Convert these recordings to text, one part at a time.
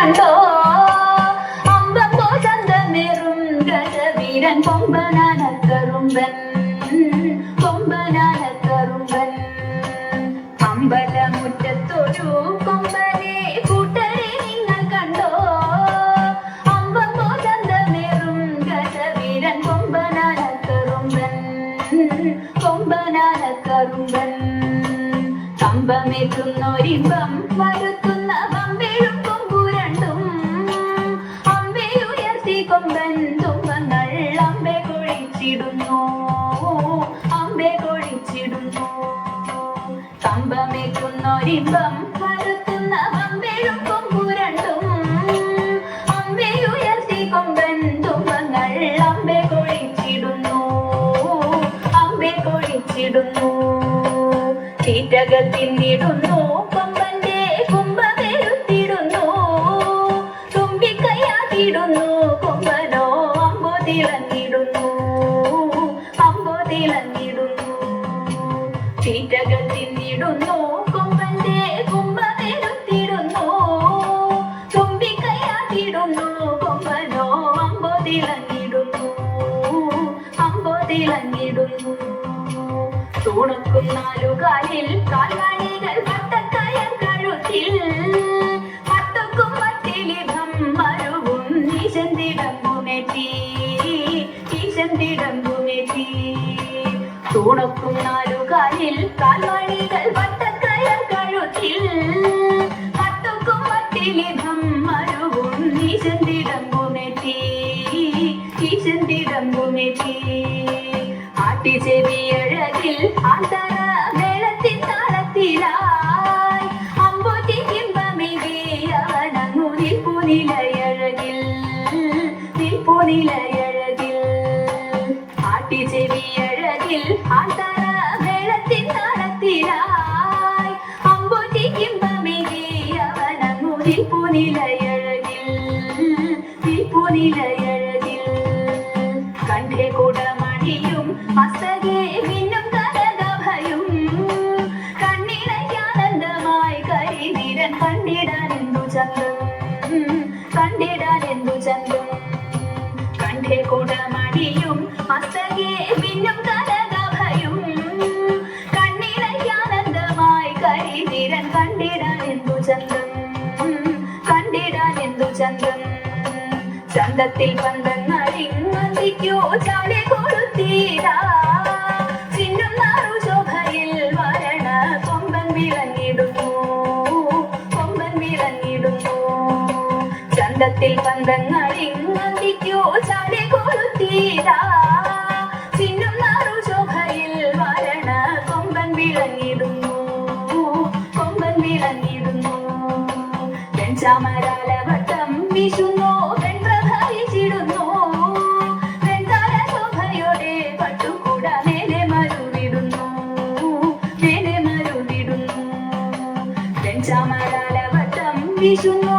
கண்டோ? அம்பம் போல் தந்த மெரும் கத வீரன் கொம்பனான கரும்பன் கொம்பனான கரும்பன். அம்பல முற்றத்தோடு கொம்பனே கூட்டரே நீங்கள் கண்டோ? அம்பம் போல் தந்த மெரும் கத வீரன் கொம்பனான கரும்பன் கொம்பனான கரும்பன். கம்பமேற்றும் நொரிபம் மறுத்துன்னவன் കമ്പമേറ്റുന്നൊരിമ്പം വരുത്തുന്ന അമ്പേഴും കൊമ്പുരണ്ടും. അമ്പയുയർത്തി കൊമ്പൻ തുമ്പങ്ങൾ അമ്പെ കൊഴിച്ചിടുന്നു. അമ്പെ കൊഴിച്ചിടുന്നു. തീറ്റകൾ തിന്നിടുന്നു കൊമ്പന്റെ കുംഭമെരുത്തിടുന്നു തുമ്പിക്കൈയാക്കിടുന്നു കൊമ്പനോ അമ്പോ തിളങ്ങിടുന്നു തിളങ്ങിടുന്നു തൂണുക്കും നാലുകാലിൽ കാൽവാണികൾ പട്ടക്കയർ കഴുത്തിൽ. പട്ടക്കും മറ്റിലിധം മരുവും ഈശന്തിടമ്പുമെത്തി ഈശന്തിടമ്പുമെത്തി. തൂണുക്കും നാലുകാലിൽ കാൽവാണികൾ പട്ടക്കയർ കഴുത്തിൽ. പട്ടക്കും മറ്റിലിധം குட்டி செவி அழகில் ஆசார மேளத்தின் தாளத்திலாய். அம்போட்டி இன்பமே வேயானு நிற்புநிலை அழகில் நிற்புநிலை அழகில். ஆட்டி செவி அழகில் ஆசார மேளத்தின் தாளத்திலாய். அம்போட்டி இன்பமே வேயானு நிற்புநிலை அழகில் நிற்புநிலை എന്തു ചന്തം. കണ്ഠേ കുടമണിയും മസ്തകേ മിന്നും കനകഭയും കണ്ണിണയ്ക്കാനന്ദമായി കരിനിരൻ കണ്ടിടാൻ എന്തു ചന്തം? കണ്ടിടാൻ എന്തു ചന്തം? ചന്തത്തിൽ പന്തങ്ങളിങ്ങോ ചാടി കൊളുത്തീരാ ചിന്നും നാറു ശോഭയിൽ വരണ കൊമ്പൻ വിളങ്ങിടുന്നു ചന്തത്തിൽ പന്തങ്ങളിങ്ങന്തിക്കോ ചാടി കൊളുത്തീരാ ചിന്നും നാറു ശോഭയിൽ വരണ. കൊമ്പൻ വിളങ്ങിടുന്നു കൊമ്പൻ വിളങ്ങിടുന്നു വെഞ്ചാമരാലവട്ടം വീശുന്നു വെൺപ്രഭയിച്ചിടുന്നു വെൺതാര ശോഭയോടെ പട്ടുകൂട മേലെ മരുവിടുന്നു മേലെ മരുവിടുന്നു. വെഞ്ചാമരാലവട്ടം വീശുന്നു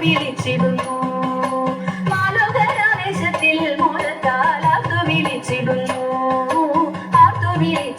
വിളിച്ചിടുന്നു. മാലോകരാവേശത്തിൽ മുഖത്താൽ ആർത്തു വിളിച്ചിടുന്നു. ആർത്തു വിളിച്ചിടുന്നു